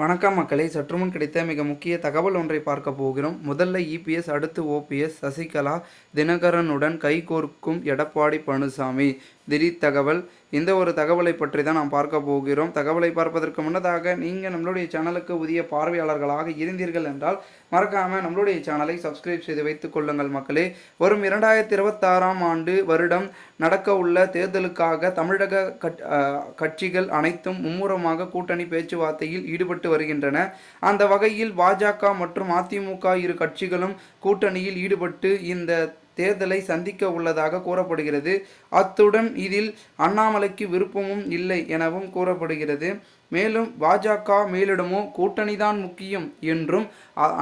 வணக்கம் மக்களை. சற்றுமுன் கிடைத்த மிக முக்கிய தகவல் ஒன்றை பார்க்க போகிறோம். முதல்ல இபிஎஸ் அடுத்து ஓபிஎஸ் சசிகலா தினகரனுடன் கைகோர்க்கும் எடப்பாடி பழனிசாமி. திடீர் தகவல் இந்த ஒரு தகவலை பற்றி தான் நாம் பார்க்க போகிறோம். தகவலை பார்ப்பதற்கு முன்னதாக நீங்கள் நம்மளுடைய சேனலுக்கு புதிய பார்வையாளர்களாக இருந்தீர்கள் என்றால் மறக்காமல் நம்மளுடைய சேனலை சப்ஸ்கிரைப் செய்து வைத்துக் கொள்ளுங்கள் மக்களே. வரும் இரண்டாயிரத்தி இருபத்தாறாம் ஆண்டு வருடம் நடக்க உள்ள தேர்தலுக்காக தமிழக கட்- கட்சிகள் அனைத்தும் மும்முரமாக கூட்டணி பேச்சுவார்த்தையில் ஈடுபட்டு வருகின்றன. அந்த வகையில் பாஜக மற்றும் அதிமுக இரு கட்சிகளும் கூட்டணியில் ஈடுபட்டு இந்த தேர்தலை சந்திக்க உள்ளதாக கூறப்படுகிறது. அத்துடன் இதில் அண்ணாமலைக்கு விருப்பமும் இல்லை எனவும் கூறப்படுகிறது. மேலும் பாஜக மேலிடமோ கூட்டணிதான் முக்கியம் என்றும்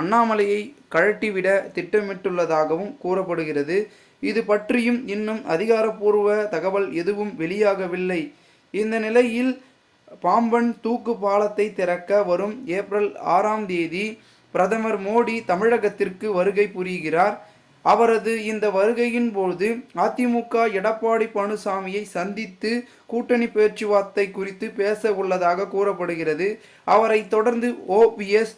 அண்ணாமலையை கழட்டிவிட திட்டமிட்டுள்ளதாகவும் கூறப்படுகிறது. இது பற்றியும் இன்னும் அதிகாரப்பூர்வ தகவல் எதுவும் வெளியாகவில்லை. இந்த நிலையில் பாம்பன் தூக்கு பாலத்தை திறக்க வரும் ஏப்ரல் ஆறாம் தேதி பிரதமர் மோடி தமிழகத்திற்கு வருகை புரிகிறார். அவரது இந்த வருகையின் போது அதிமுக எடப்பாடி பழனிசாமியை சந்தித்து கூட்டணி பேச்சுவார்த்தை குறித்து பேச உள்ளதாக கூறப்படுகிறது. அவரை தொடர்ந்து ஓபிஎஸ்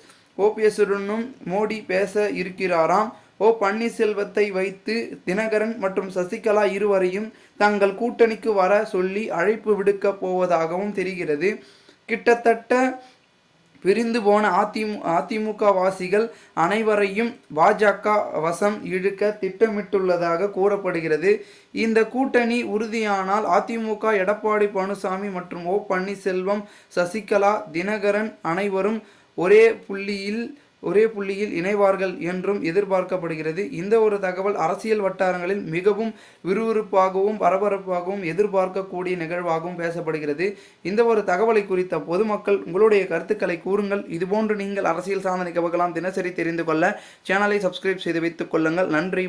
ஓபிஎஸ்ஸுடனும் மோடி பேச இருக்கிறாராம். ஓ பன்னீர்செல்வத்தை வைத்து தினகரன் மற்றும் சசிகலா இருவரையும் தங்கள் கூட்டணிக்கு வர சொல்லி அழைப்பு விடுக்கப் போவதாகவும் தெரிகிறது. கிட்டத்தட்ட பிரிந்து போன அதிமு அதிமுக வாசிகள் அனைவரையும் பாஜக வசம் இழுக்க திட்டமிட்டுள்ளதாக கூறப்படுகிறது. இந்த கூட்டணி உறுதியானால் அதிமுக எடப்பாடி பழனிசாமி மற்றும் ஓ பன்னீர்செல்வம் சசிகலா தினகரன் அனைவரும் ஒரே புள்ளியில் ஒரே புள்ளியில் இணைவார்கள் என்றும் எதிர்பார்க்கப்படுகிறது. இந்த ஒரு தகவல் அரசியல் வட்டாரங்களில் மிகவும் விறுவிறுப்பாகவும் பரபரப்பாகவும் எதிர்பார்க்கக்கூடிய நிகழ்வாகவும் பேசப்படுகிறது. இந்த ஒரு தகவலை குறித்த பொதுமக்கள் உங்களுடைய கருத்துக்களை கூறுங்கள். இதுபோன்று நீங்கள் அரசியல் சார்ந்த நிகழ்வுகளாம் தினசரி தெரிந்து கொள்ள சேனலை சப்ஸ்கிரைப் செய்து வைத்துக் கொள்ளுங்கள். நன்றி.